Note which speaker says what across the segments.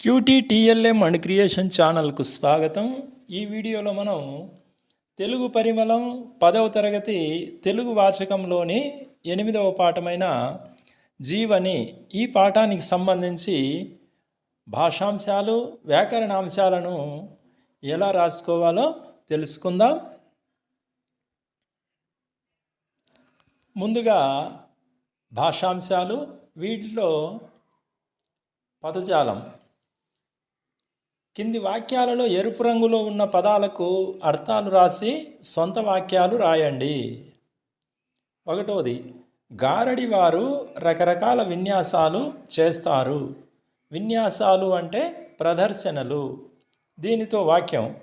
Speaker 1: Cutie TLM and creation ఛానల్కు స్వాగతం. ఈ వీడియోలో మనం తెలుగు పరిమళం పదవ తరగతి తెలుగు వాచకంలోని ఎనిమిదవ పాఠమైన జీవని ఈ పాఠానికి సంబంధించి భాషాంశాలు వ్యాకరణాంశాలను ఎలా రాసుకోవాలో తెలుసుకుందాం. ముందుగా భాషాంశాలు వీటిలో పదజాలం. కింది వాక్యాలలో ఎరుపు రంగులో ఉన్న పదాలకు అర్థాలు రాసి సొంత వాక్యాలు రాయండి. ఒకటోది గారడి వారు రకరకాల విన్యాసాలు చేస్తారు. విన్యాసాలు అంటే ప్రదర్శనలు. దీనితో వాక్యం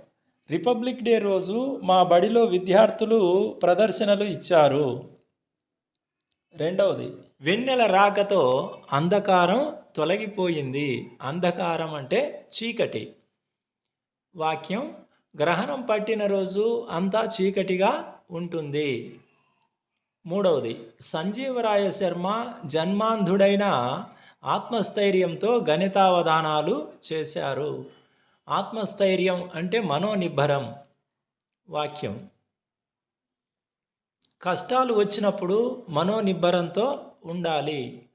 Speaker 1: రిపబ్లిక్ డే రోజు మా బడిలో విద్యార్థులు ప్రదర్శనలు ఇచ్చారు. రెండవది వెన్నెల రాకతో అంధకారం తొలగిపోయింది. అంధకారం అంటే చీకటి. వాక్యం గ్రహణం పట్టిన రోజు అంతా చీకటిగా ఉంటుంది. మూడవది సంజీవరాయ శర్మ జన్మాంధుడైన ఆత్మస్థైర్యంతో గణితావధానాలు చేశారు. ఆత్మస్థైర్యం అంటే మనోనిబ్బరం. వాక్యం కష్టాలు వచ్చినప్పుడు మనోనిబ్బరంతో ఉండాలి.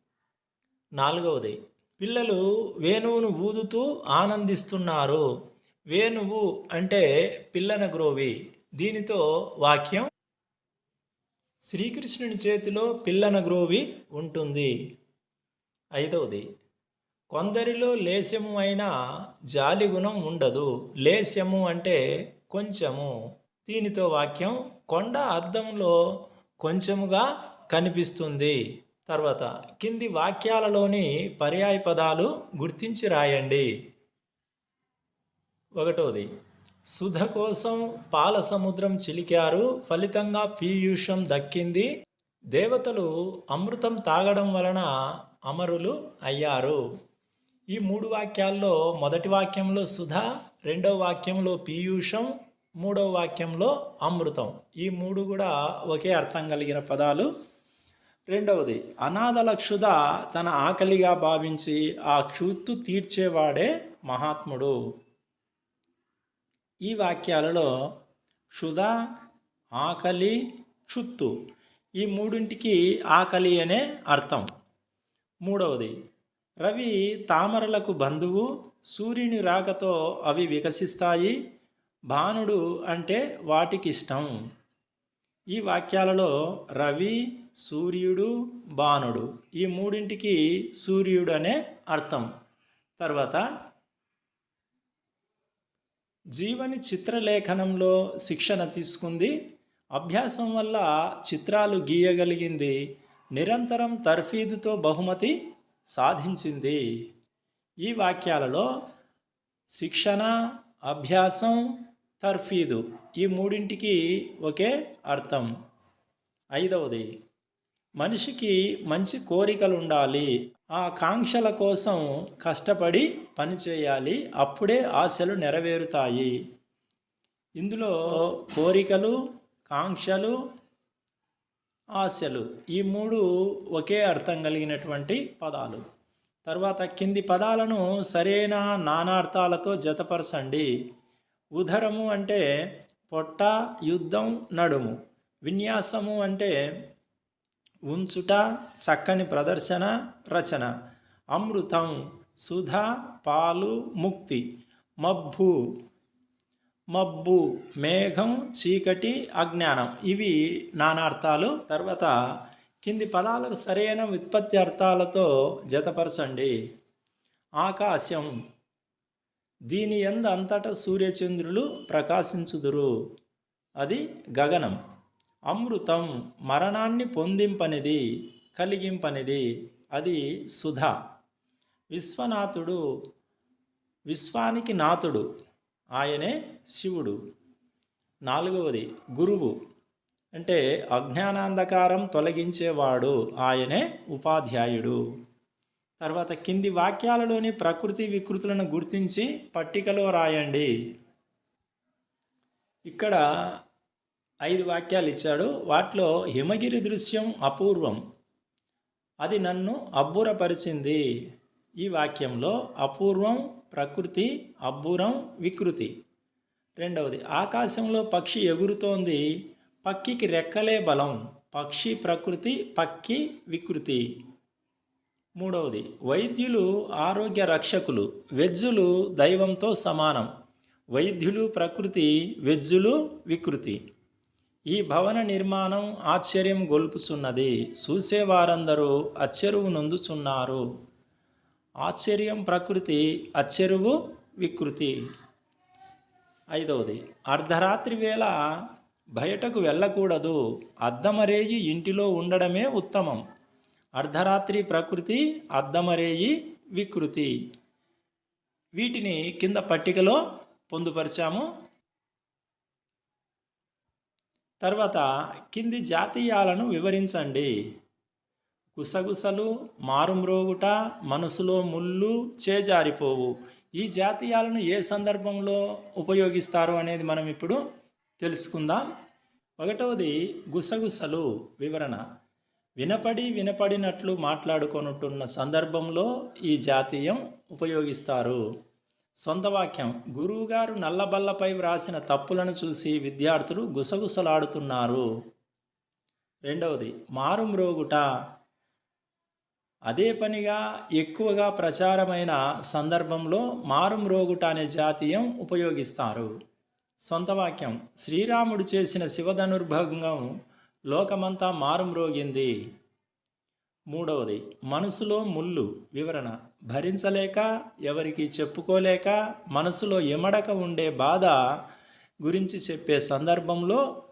Speaker 1: నాలుగవది పిల్లలు వేణువును ఊదుతూ ఆనందిస్తున్నారు. వేణువు అంటే పిల్లన గ్రోవి. దీనితో వాక్యం శ్రీకృష్ణుని చేతిలో పిల్లన గ్రోవి ఉంటుంది. ఐదవది కొందరిలో లేశము అయినా జాలి గుణం ఉండదు. లేశము అంటే కొంచెము. దీనితో వాక్యం కొండ అద్దంలో కొంచెముగా కనిపిస్తుంది. తర్వాత కింది వాక్యాలలోని పర్యాయ పదాలు గుర్తించి రాయండి. ఒకటోది సుధ కోసం పాల సముద్రం చిలికారు ఫలితంగా పీయూషం దక్కింది. దేవతలు అమృతం తాగడం వలన అమరులు అయ్యారు. ఈ మూడు వాక్యాల్లో మొదటి వాక్యంలో సుధ రెండవ వాక్యంలో పీయూషం మూడవ వాక్యంలో అమృతం. ఈ మూడు కూడా ఒకే అర్థం కలిగిన పదాలు. రెండవది అనాథల క్షుధ తన ఆకలిగా భావించి ఆ క్షుత్తు తీర్చేవాడే మహాత్ముడు. ఈ వాక్యాలలో క్షుధ ఆకలి క్షుత్తు ఈ మూడింటికి ఆకలి అనే అర్థం. మూడవది రవి తామరలకు బంధువు సూర్యుని రాకతో అవి వికసిస్తాయి భానుడు అంటే వాటికి ఇష్టం ఈ వాక్యాలలో రవి సూర్యుడు బాణుడు ఈ మూడింటికి సూర్యుడు అనే అర్థం. తర్వాత జీవని చిత్రలేఖనంలో శిక్షణ తీసుకుంది. అభ్యాసం వల్ల చిత్రాలు గీయగలిగింది. నిరంతరం తర్ఫీదుతో బహుమతి సాధించింది. ఈ వాక్యాలలో శిక్షణ అభ్యాసం తర్ఫీదు ఈ మూడింటికి ఒకే అర్థం. ఐదవది మనిషికి మంచి కోరికలు ఉండాలి ఆ కాంక్షల కోసం కష్టపడి పనిచేయాలి అప్పుడే ఆశలు నెరవేరుతాయి. ఇందులో కోరికలు కాంక్షలు ఆశలు ఈ మూడు ఒకే అర్థం కలిగినటువంటి పదాలు. తర్వాత కింది పదాలను సరైన నానార్థాలతో జతపరచండి. ఉదరము అంటే పొట్ట యుద్ధం నడుము. విన్యాసము అంటే ఉంచుట చక్కని ప్రదర్శన రచన. అమృతం సుధ పాలు ముక్తి. మబ్బు మబ్బు మేఘం చీకటి అజ్ఞానం. ఇవి నానార్థాలు. తర్వాత కింది పదాలకు సరైన ఉత్పత్తి అర్థాలతో జతపరచండి. ఆకాశం. దీని ఎందు అంతటా సూర్యచంద్రులు ప్రకాశించుదురు. అది గగనం. అమృతం మరణాన్ని పొందింపనిది కలిగింపనిది అది సుధ. విశ్వనాథుడు విశ్వానికి నాథుడు ఆయనే శివుడు. నాలుగవది గురువు. అంటే అజ్ఞానాంధకారం తొలగించేవాడు ఆయనే ఉపాధ్యాయుడు. తర్వాత కింది వాక్యాలలోని ప్రకృతి వికృతులను గుర్తించి పట్టికలో రాయండి. ఇక్కడ ఐదు వాక్యాలు ఇచ్చాడు. వాటిలో హిమగిరి దృశ్యం అపూర్వం. అది నన్ను అబ్బురపరిచింది. ఈ వాక్యంలో అపూర్వం ప్రకృతి అబ్బురం వికృతి. రెండవది ఆకాశంలో పక్షి ఎగురుతోంది. పక్కికి రెక్కలే బలం. పక్షి ప్రకృతి పక్కి వికృతి. మూడవది వైద్యులు ఆరోగ్య రక్షకులు. వెజ్జులు దైవంతో సమానం. వైద్యులు ప్రకృతి వెజ్జులు వికృతి. ఈ భవన నిర్మాణం ఆశ్చర్యం గొల్పుచున్నది. చూసేవారందరూ అచ్చెరువు నొందుచున్నారు. ఆశ్చర్యం ప్రకృతి అచ్చెరువు వికృతి. ఐదవది అర్ధరాత్రి వేళ బయటకు వెళ్ళకూడదు. అద్దమరేయి ఇంటిలో ఉండడమే ఉత్తమం. అర్ధరాత్రి ప్రకృతి అద్దమరేయి వికృతి. వీటిని కింద పట్టికలో పొందుపరిచాము. తర్వాత కింది జాతీయాలను వివరించండి. గుసగుసలు మారుమ్రోగుట మనసులో ముళ్ళు చేజారిపోవు. ఈ జాతీయాలను ఏ సందర్భంలో ఉపయోగిస్తారు అనేది మనం ఇప్పుడు తెలుసుకుందాం. ఒకటవది గుసగుసలు వివరణ. వినపడి వినపడినట్లు మాట్లాడుకొనుంటున్న సందర్భంలో ఈ జాతీయం ఉపయోగిస్తారు. సొంత వాక్యం. గురువుగారు నల్లబల్లపై వ్రాసిన తప్పులను చూసి విద్యార్థులు గుసగుసలాడుతున్నారు. రెండవది మారుమ్రోగుట అదే పనిగా ఎక్కువగా ప్రచారమైన సందర్భంలో మారుమ్రోగుట అనే జాతీయం ఉపయోగిస్తారు. సొంత వాక్యం శ్రీరాముడు చేసిన శివధనుర్భంగం లోకమంతా మారుమ్రోగింది మూడవది మనసులో ముళ్ళు వివరణ. భరించలేక ఎవరికి చెప్పుకోలేక మనసులో ఎమడక ఉండే బాధ గురించి చెప్పే సందర్భంలో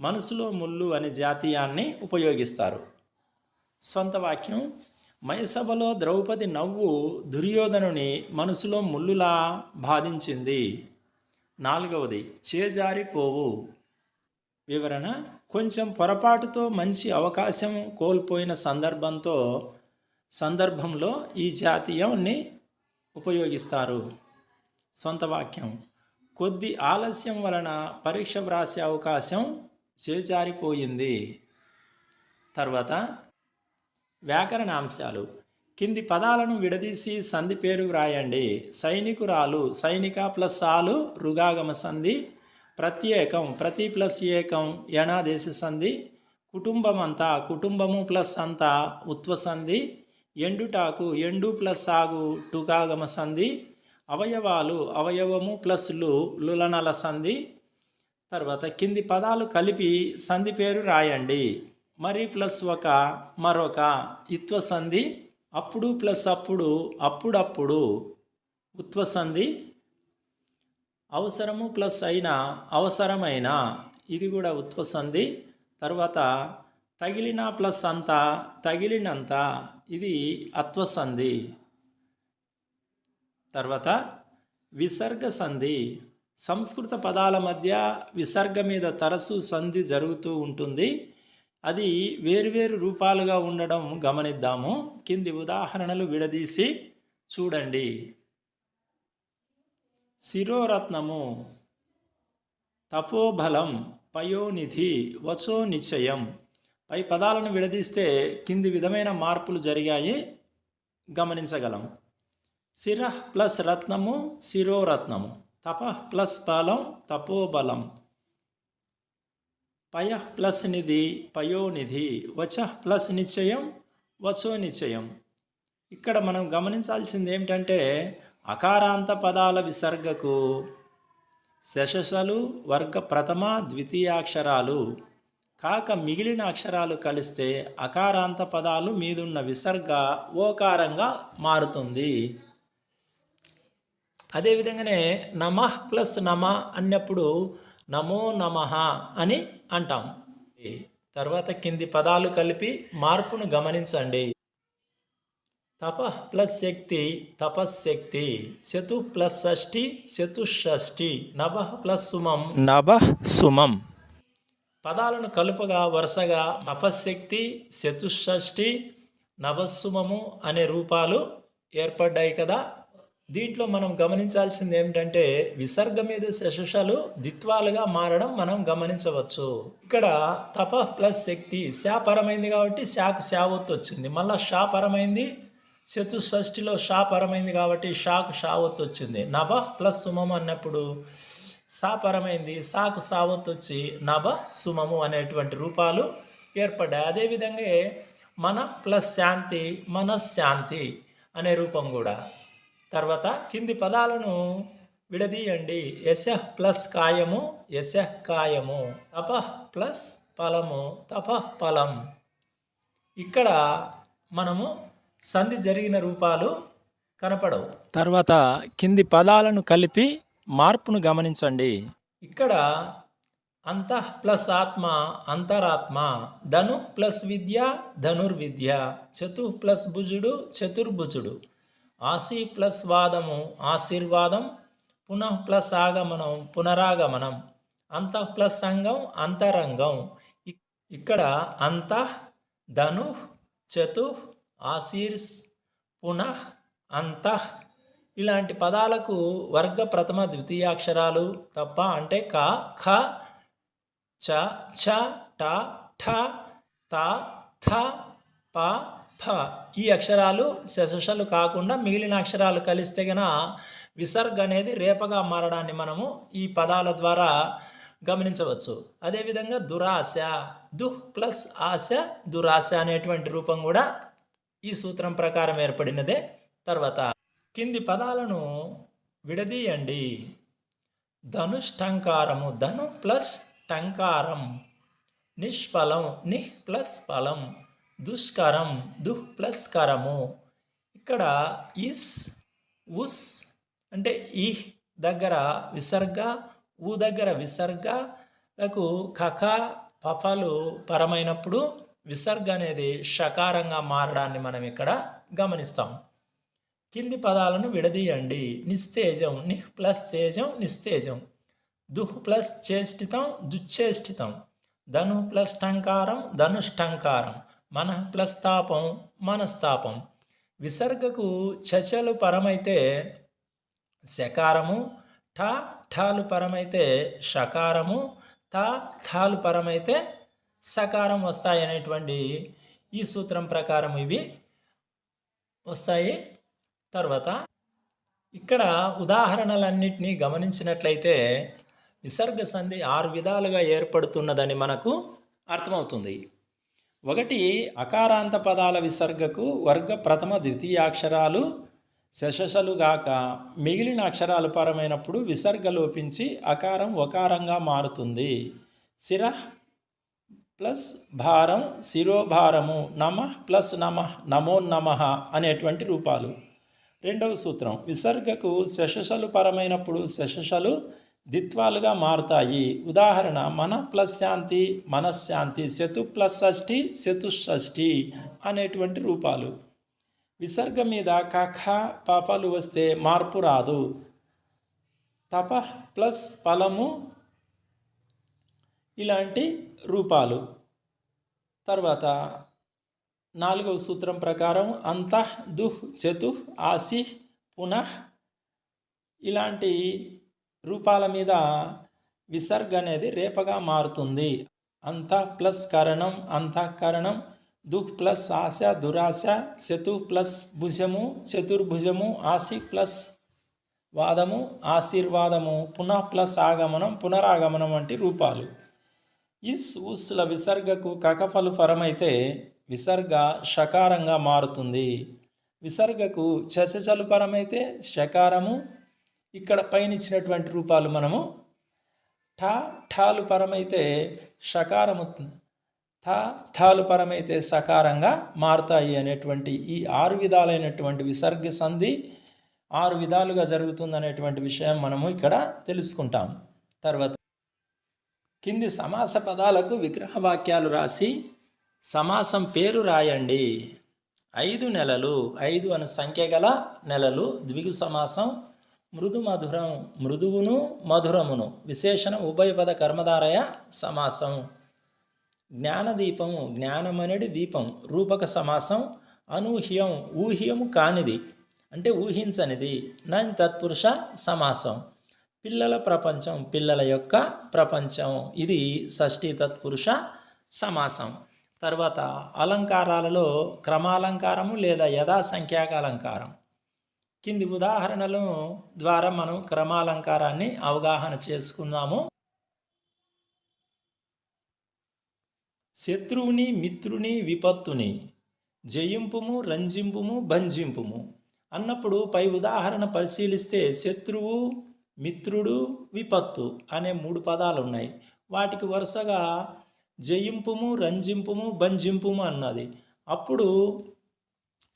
Speaker 1: మనసులో ముళ్ళు అనే జాతీయాన్ని ఉపయోగిస్తారు. సొంత వాక్యం మయసభలో ద్రౌపది నవ్వు దుర్యోధనుని మనసులో ముల్లులా బాధించింది. నాలుగవది చేజారిపోవు. వివరణ. కొంచెం పొరపాటుతో మంచి అవకాశం కోల్పోయిన సందర్భంతో సందర్భంలో ఈ జాతీయాన్ని ఉపయోగిస్తారు. సొంత వాక్యం. కొద్ది ఆలస్యం వలన పరీక్ష వ్రాసే అవకాశం చేజారిపోయింది. తర్వాత వ్యాకరణాంశాలు. కింది పదాలను విడదీసి సంధి పేరు వ్రాయండి. సైనికురాలు సైనిక ప్లస్ ఆలు రుగాగమ సంధి ప్రత్యేకం ప్రతి ప్లస్ ఏకం యణాదేశ సంధి కుటుంబం అంతా కుటుంబము ప్లస్ అంతా ఉత్వ సంధి ఎండుటాకు ఎండు ప్లస్ ఆగు టుకాగమ సంధి అవయవాలు అవయవము ప్లస్లు లులనల సంధి. తర్వాత కింది పదాలు కలిపి సంధి పేరు రాయండి. మరి ప్లస్ ఒక మరొక ఇత్వ సంధి అప్పుడు ప్లస్ అప్పుడు అప్పుడప్పుడు ఉత్వ సంధి. అవసరము ప్లస్ అయిన అవసరమైన ఇది కూడా ఉత్పసంధి తర్వాత తగిలిన ప్లస్ అంత తగిలినంత ఇది అత్వసంధి తర్వాత విసర్గ సంధి. సంస్కృత పదాల మధ్య విసర్గ మీద తరచు సంధి జరుగుతూ ఉంటుంది. అది వేరువేరు రూపాలుగా ఉండడం గమనిద్దాము. కింది ఉదాహరణలు విడదీసి చూడండి. శిరోరత్నము తపోబలం పయోనిధి వచో నిశ్చయం. పై పదాలను విడదీస్తే కింది విధమైన మార్పులు జరిగాయి గమనించగలం. శిర ప్లస్ రత్నము శిరోరత్నము. తప ప్లస్ బలం తపోబలం. పయ ప్లస్ నిధి పయోనిధి. వచ ప్లస్ నిశ్చయం వచో నిశ్చయం. ఇక్కడ మనం గమనించాల్సింది ఏమిటంటే అకారాంత పదాల విసర్గకు శశసలు వర్గ ప్రథమ ద్వితీయాక్షరాలు కాక మిగిలిన అక్షరాలు కలిస్తే అకారాంత పదాలు మీదున్న విసర్గ ఓకారంగా మారుతుంది. అదేవిధంగానే నమః ప్లస్ నమ అన్నప్పుడు నమో నమః అని అంటాం. తర్వాత కింది పదాలు కలిపి మార్పును గమనించండి. తప ప్లస్ శక్తి తపశ్శక్తి శతు ప్లస్ షష్ఠి చతుషష్ఠి నభ ప్లస్ సుమం. నభ సుమం. పదాలను కలుపగా వరుసగా నపశక్తి చతుషష్ఠి నభస్సుమము అనే రూపాలు ఏర్పడ్డాయి కదా. దీంట్లో మనం గమనించాల్సింది ఏమిటంటే విసర్గ మీద శశుషాలు దిత్వాలుగా మారడం మనం గమనించవచ్చు. ఇక్కడ తప ప్లస్ శక్తి శాపరమైంది కాబట్టి శాకు శావత్తు వచ్చింది. మళ్ళా శాపరమైంది చతుషష్టిలో షా పరమైంది కాబట్టి షాకు షావత్ వచ్చింది. నభ ప్లస్ సుమం అన్నప్పుడు సా పరమైంది సాకు సావత్ వచ్చి నభ సుమము అనేటువంటి రూపాలు ఏర్పడ్డాయి. అదేవిధంగా మన ప్లస్ శాంతి మనశ్శాంతి అనే రూపం కూడా. తర్వాత కింది పదాలను విడదీయండి. యశ ప్లస్ కాయము యశ కాయము. తప ప్లస్ ఫలము తప ఫలం. ఇక్కడ మనము సంధి జరిగిన రూపాలు కనపడవు. తర్వాత కింది పదాలను కలిపి మార్పును గమనించండి. ఇక్కడ అంతః ప్లస్ ఆత్మ అంతరాత్మ ధను ప్లస్ విద్య ధనుర్విద్య చతు ప్లస్ భుజుడు చతుర్భుజుడు ఆసి ప్లస్ వాదము ఆశీర్వాదం పునః ప్లస్ ఆగమనం పునరాగమనం అంతః ప్లస్ సంఘం అంతరంగం ఇక్- ఇక్కడ అంతః ధను చతు ఆశీర్స్ పునః అంతః ఇలాంటి పదాలకు వర్గ ప్రథమ ద్వితీయాక్షరాలు తప్ప అంటే క ఖ చ ఛ ట ఠ త థ ప ఫ ఈ అక్షరాలు శశలు కాకుండా మిగిలిన అక్షరాలు కలిస్తే గన విసర్గ అనేది రేపగా మారడాన్ని మనము ఈ పదాల ద్వారా గమనించవచ్చు. అదేవిధంగా దురాశ దుహ్ ప్లస్ ఆశ దురాశ అనేటువంటి రూపం కూడా ఈ సూత్రం ప్రకారం ఏర్పడినదే. తర్వాత కింది పదాలను విడదీయండి. ధనుష్టంకారము ధను ప్లస్ టంకారం నిష్ఫలం నిహ్ ప్లస్ ఫలం దుష్కరం దుహ్ ప్లస్ కరము. ఇక్కడ ఇస్ ఉస్ అంటే ఈ దగ్గర విసర్గ ఊ దగ్గర విసర్గలకు కక పఫలు పరమైనప్పుడు విసర్గ అనేది షకారంగా మారడాన్ని మనం ఇక్కడ గమనిస్తాం. కింది పదాలను విడదీయండి. నిస్తేజం నిహ్ ప్లస్ తేజం నిస్తేజం. దుహ్ ప్లస్ చేష్టితం దుచ్చేష్టితం. ధను ప్లస్ టంకారం ధనుష్టంకారం. మన ప్లస్ తాపం మనస్తాపం. విసర్గకు చచలు పరమైతే శకారము ఠ ఠాలు పరమైతే షకారము తా థాలు పరమైతే సకారం వస్తాయనేటువంటి ఈ సూత్రం ప్రకారం ఇవి వస్తాయి. తర్వాత ఇక్కడ ఉదాహరణలన్నింటినీ గమనించినట్లయితే విసర్గ సంధి ఆరు విధాలుగా ఏర్పడుతున్నదని మనకు అర్థమవుతుంది. ఒకటి అకారాంత పదాల విసర్గకు వర్గ ప్రథమ ద్వితీయ అక్షరాలు గాక మిగిలిన అక్షరాలు పరమైనప్పుడు విసర్గ లోపించి అకారం ఒకారంగా మారుతుంది. శిర ప్లస్ భారం శిరోభారము నమ ప్లస్ నమ నమో నమ అనేటువంటి రూపాలు. రెండవ సూత్రం విసర్గకు శశలు పరమైనప్పుడు శశషలు దిత్వాలుగా మారుతాయి. ఉదాహరణ మన ప్లస్ శాంతి మనశ్శాంతి శతు ప్లస్ షష్ఠి చతుషష్ఠి అనేటువంటి రూపాలు. విసర్గ మీద కఖ పఫలు వస్తే మార్పు రాదు. తప ప్లస్ ఫలము ఇలాంటి రూపాలు. తర్వాత నాలుగవ సూత్రం ప్రకారం అంతః దుహ్ చతు ఆసి పునః ఇలాంటి రూపాల మీద విసర్గ అనేది రేపగా మారుతుంది. అంత ప్లస్ కరణం అంతఃకరణం దుః ప్లస్ ఆశ దురాశ చతు ప్లస్ భుజము చతుర్భుజము ఆసి ప్లస్ వాదము ఆశీర్వాదము పునః ప్లస్ ఆగమనం పునరాగమనం వంటి రూపాలు. ఇస్ ఉస్ల విసర్గకు కకఫలు పరమైతే విసర్గ షకారంగా మారుతుంది. విసర్గకు చచచలు పరమైతే షకారము. ఇక్కడ పైన ఇచ్చినటువంటి రూపాలు మనము ఠా ఠాలు పరమైతే షకారము థా థాలు పరమైతే సకారంగా మారుతాయి అనేటువంటి ఈ ఆరు విధాలైనటువంటి విసర్గ సంధి ఆరు విధాలుగా జరుగుతుందనేటువంటి విషయం మనము ఇక్కడ తెలుసుకుంటాం. తర్వాత కింది సమాస పదాలకు విగ్రహ వాక్యాలు రాసి సమాసం పేరు రాయండి. ఐదు నెలలు ఐదు అను సంఖ్య గల నెలలు ద్విగు సమాసం మృదు మధురం మృదువును మధురమును. విశేషణ ఉభయపద కర్మధారయ సమాసం. జ్ఞానదీపము జ్ఞానమనడి దీపం. రూపక సమాసం అనూహ్యం ఊహ్యము కానిది. అంటే ఊహించనిది. నన్ తత్పురుష సమాసం. పిల్లల ప్రపంచం పిల్లల యొక్క ప్రపంచం. ఇది షష్ఠీ తత్పురుష సమాసం. తర్వాత అలంకారాలలో క్రమాలంకారము లేదా యథాసంఖ్యాక అలంకారం కింది ఉదాహరణలు ద్వారా మనం క్రమాలంకారాన్ని అవగాహన చేసుకుందాము. శత్రువుని మిత్రుని విపత్తుని జయింపుము రంజింపుము భంజింపుము అన్నప్పుడు పై ఉదాహరణ పరిశీలిస్తే శత్రువు మిత్రుడు విపత్తు అనే మూడు పదాలు ఉన్నాయి వాటికి వరుసగా జయింపుము రంజింపుము భంజింపుము అన్నది. అప్పుడు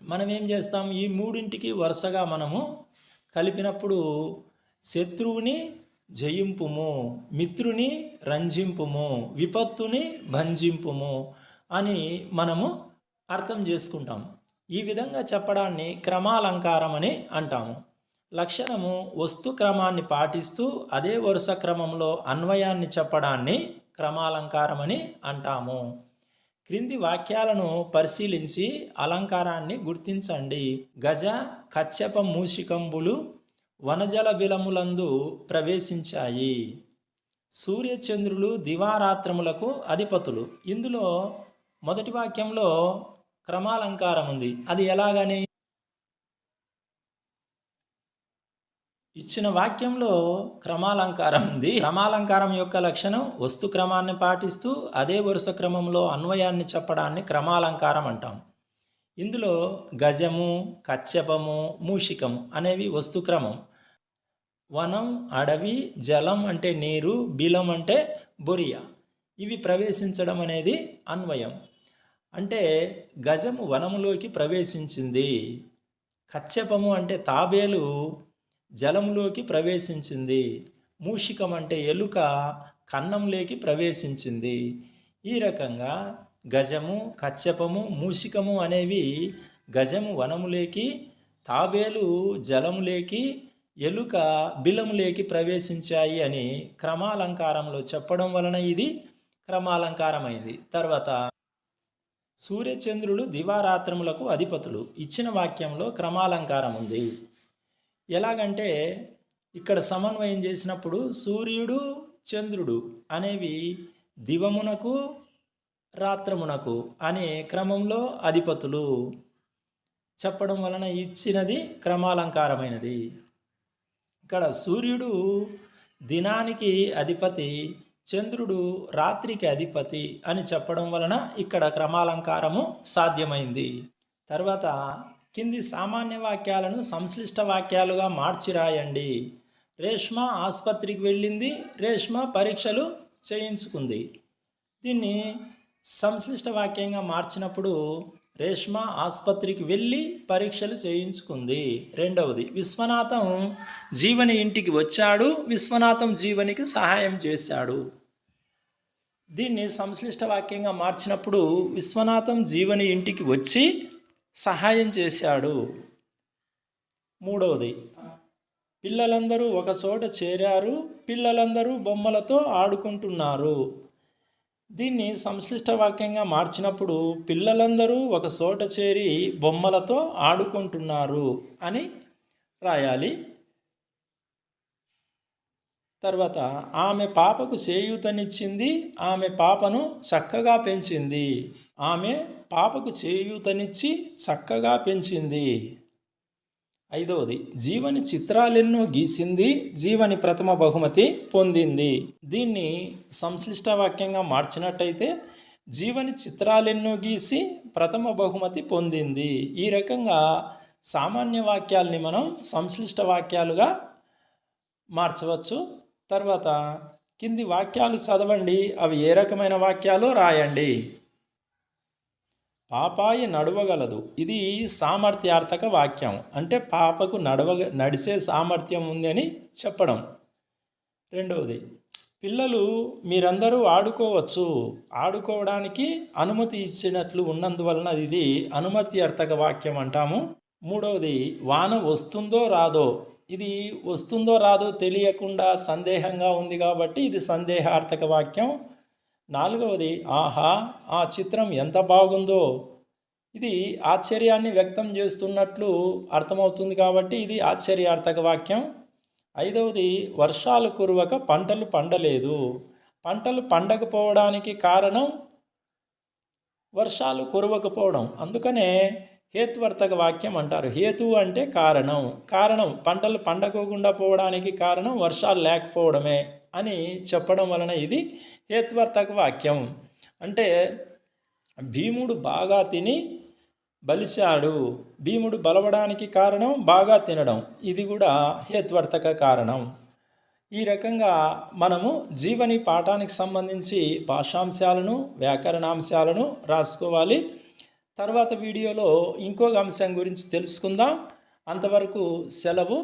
Speaker 1: మనం ఏం చేస్తాం? ఈ మూడింటికి వరుసగా మనము కలిపినప్పుడు శత్రువుని జయింపుము మిత్రుని రంజింపుము విపత్తుని భంజింపుము అని మనము అర్థం చేసుకుంటాం. ఈ విధంగా చెప్పడాన్ని క్రమాలంకారం అని అంటాము. లక్షణము వస్తు క్రమాన్ని పాటిస్తూ అదే వరుస క్రమంలో అన్వయాన్ని చెప్పడాన్ని క్రమాలంకారం అని అంటాము. క్రింది వాక్యాలను పరిశీలించి అలంకారాన్ని గుర్తించండి. గజ కచ్చప మూషికంబులు వనజల బిలములందు ప్రవేశించాయి. సూర్యచంద్రులు దివారాత్రములకు అధిపతులు. ఇందులో మొదటి వాక్యంలో క్రమాలంకారం ఉంది అది ఎలాగని? ఇచ్చిన వాక్యంలో క్రమాలంకారం ఉంది. క్రమాలంకారం యొక్క లక్షణం వస్తు క్రమాన్ని పాటిస్తూ అదే వరుస క్రమంలో అన్వయాన్ని చెప్పడాన్ని క్రమాలంకారం అంటాం. ఇందులో గజము కచ్చపము మూషికము అనేవి వస్తు క్రమం. వనం అడవి జలం అంటే నీరు బిలం అంటే బొరియా. ఇవి ప్రవేశించడం అనేది అన్వయం. అంటే గజము వనములోకి ప్రవేశించింది. కచ్చపము అంటే తాబేలు జలంలోకి ప్రవేశించింది. మూషికం అంటే ఎలుక కన్నంలోకి ప్రవేశించింది. ఈ రకంగా గజము కచ్చపము మూషికము అనేవి గజము వనములేకి తాబేలు జలములేకి ఎలుక బిలములేకి ప్రవేశించాయి అని క్రమాలంకారంలో చెప్పడం వలన ఇది క్రమాలంకారమైంది. తర్వాత సూర్యచంద్రులు దివారాత్రములకు అధిపతులు. ఇచ్చిన వాక్యంలో క్రమాలంకారం ఉంది. ఎలాగంటే ఇక్కడ సమన్వయం చేసినప్పుడు సూర్యుడు చంద్రుడు అనేవి దివమునకు రాత్రమునకు అనే క్రమంలో అధిపతులు. చెప్పడం వలన ఇచ్చినది క్రమాలంకారమైనది. ఇక్కడ సూర్యుడు దినానికి అధిపతి చంద్రుడు రాత్రికి అధిపతి అని చెప్పడం వలన ఇక్కడ క్రమాలంకారము సాధ్యమైంది. తర్వాత కింది సామాన్య వాక్యాలను సంశ్లిష్ట వాక్యాలుగా మార్చి రాయండి రేష్మ ఆసుపత్రికి వెళ్ళింది. రేష్మ పరీక్షలు చేయించుకుంది. దీన్ని సంశ్లిష్ట వాక్యంగా మార్చినప్పుడు రేష్మ ఆసుపత్రికి వెళ్ళి పరీక్షలు చేయించుకుంది. రెండవది విశ్వనాథం జీవని ఇంటికి వచ్చాడు. విశ్వనాథం జీవనికి సహాయం చేశాడు. దీన్ని సంశ్లిష్ట వాక్యంగా మార్చినప్పుడు విశ్వనాథం జీవని ఇంటికి వచ్చి సహాయం చేశాడు. మూడవది పిల్లలందరూ ఒక చోట చేరారు పిల్లలందరూ బొమ్మలతో ఆడుకుంటున్నారు. దీన్ని సంశ్లిష్ట వాక్యంగా మార్చినప్పుడు పిల్లలందరూ ఒక చోట చేరి బొమ్మలతో ఆడుకుంటున్నారు అని రాయాలి. తర్వాత ఆమె పాపకు చేయూతనిచ్చింది ఆమె పాపను చక్కగా పెంచింది. ఆమె పాపకు చేయూతనిచ్చి చక్కగా పెంచింది. ఐదవది జీవని చిత్రాలెన్నో గీసింది జీవని ప్రథమ బహుమతి పొందింది. దీన్ని సంశ్లిష్ట వాక్యంగా మార్చినట్టయితే జీవని చిత్రాలెన్నో గీసి ప్రథమ బహుమతి పొందింది. ఈ రకంగా సామాన్య వాక్యాల్ని మనం సంశ్లిష్ట వాక్యాలుగా మార్చవచ్చు. తర్వాత కింది వాక్యాలు చదవండి అవి ఏ రకమైన వాక్యాలు రాయండి. పాపాయి నడవగలదు. ఇది సామర్థ్యార్థక వాక్యం. అంటే పాపకు నడవ నడిచే సామర్థ్యం ఉందని చెప్పడం. రెండవది పిల్లలు మీరందరూ ఆడుకోవచ్చు. ఆడుకోవడానికి అనుమతి ఇచ్చినట్లు ఉన్నందువలన ఇది అనుమతి అర్థక వాక్యం అంటాము. మూడవది వాన వస్తుందో రాదో ఇది వస్తుందో రాదో తెలియకుండా సందేహంగా ఉంది కాబట్టి ఇది సందేహార్థక వాక్యం. నాలుగవది ఆహా ఆ చిత్రం ఎంత బాగుందో. ఇది ఆశ్చర్యాన్ని వ్యక్తం చేస్తున్నట్లు అర్థమవుతుంది కాబట్టి ఇది ఆశ్చర్యార్థక వాక్యం. ఐదవది వర్షాలు కురవక పంటలు పండలేదు. పంటలు పండకపోవడానికి కారణం వర్షాలు కురవకపోవడం. అందుకనే హేత్వర్తక వాక్యం అంటారు. హేతు అంటే కారణం. కారణం పంటలు పండకోకుండా పోవడానికి కారణం వర్షాలు లేకపోవడమే అని చెప్పడం వలన ఇది హేత్వర్తక వాక్యం. అంటే భీముడు బాగా తిని బలిశాడు. భీముడు బలవడానికి కారణం బాగా తినడం. ఇది కూడా హేత్వర్తక కారణం. ఈ రకంగా మనము జీవని పాఠానికి సంబంధించి భాషాంశాలను వ్యాకరణాంశాలను రాసుకోవాలి. తర్వాత వీడియోలో ఇంకొక అంశం గురించి తెలుసుకుందాం. అంతవరకు సెలవు.